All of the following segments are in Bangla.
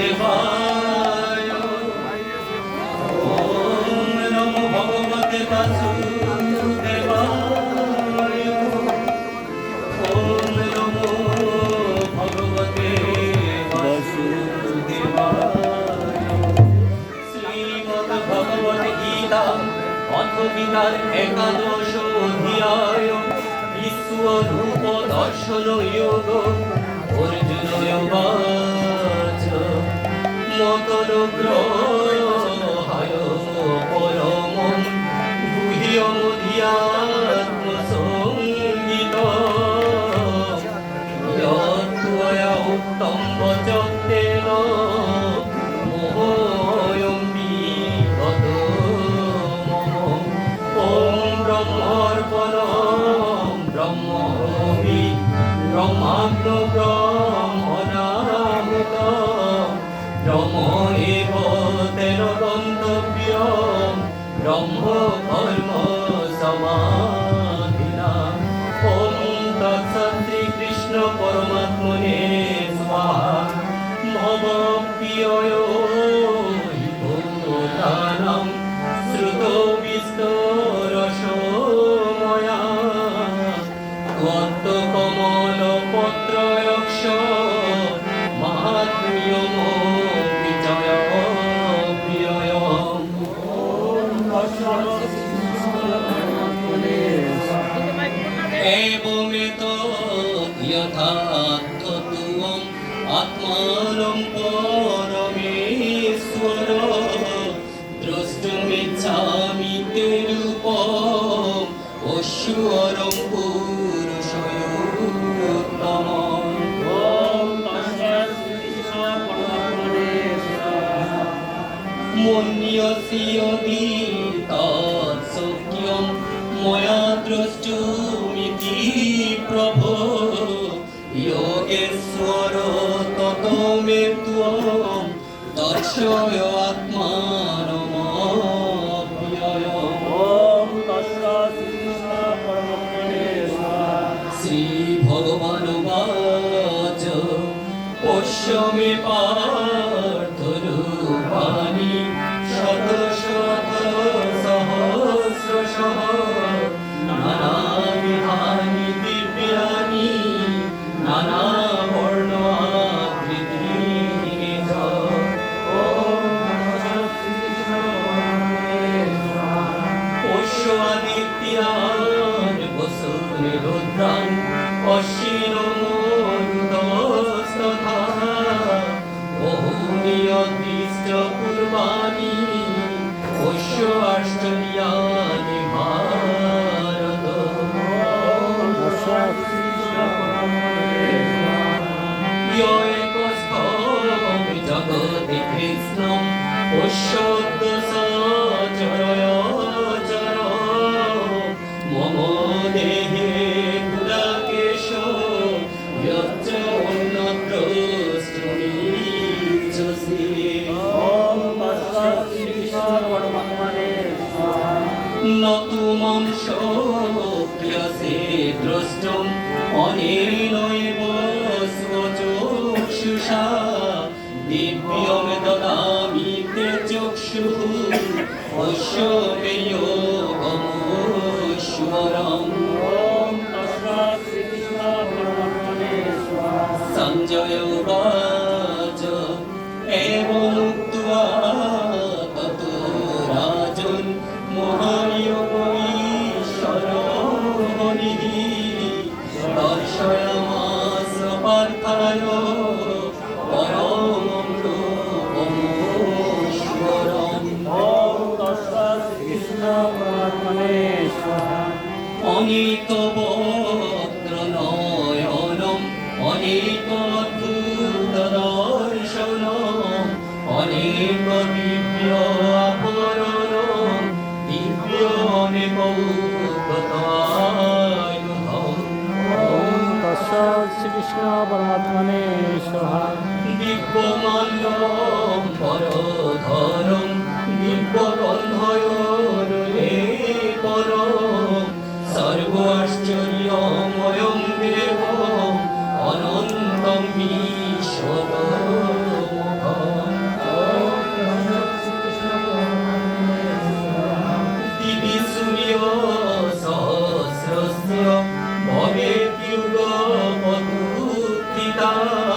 বাসুদেবায় ওম নমো ভগবতে বাসুদেবায় ওম নমো ভগবতে বাসুদেবায় শ্রীমদ্ ভগবত গীতা অথ গীতার একাদশ অধ্যায় বিশ্বরূপ দর্শন যোগ অর্জুন মতনুগ্রহায় ব্রহ্ম ধর্ম সমাধিনা ওম তৎসত্রী কৃষ্ণ পরমাত্মনে জলম পরমেশ্বর দ্রষ্টমিচ্ছামি তে রূপম অশ্বরম পুরুষোত্তমম মন্যসি অধীতৎ সত্যম ময়া দ্রষ্টুমিতি প্রভো। ヨゲスワロトトメトワンダチョヨア রুদ্রাণ অশির মুন্দস্তভা বহুনি অদৃষ্ট পূর্বাণী অশ্ব অষ্টমিয়ানি ভারত। জগতি কৃষ্ণ অশ্বদ্দশ অনিলৈব চক্ষুষা দিব্যমৃতদামিতে চক্ষুঃ অশ্ব পেয়োগম অনেক অদ্ভুত দর্শন অনেক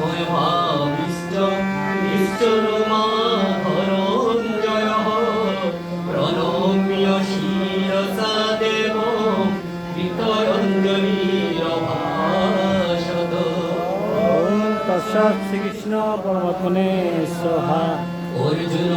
বিস্ময় ভাবিশ্চ নিশ্চরমা ধরঞ্জয় প্রণম্য শিরসা দেব বিতরঞ্জলিরভাষত ওম তৎসৎ শ্রীকৃষ্ণ পরমাত্মনে স্বাহা। অর্জুন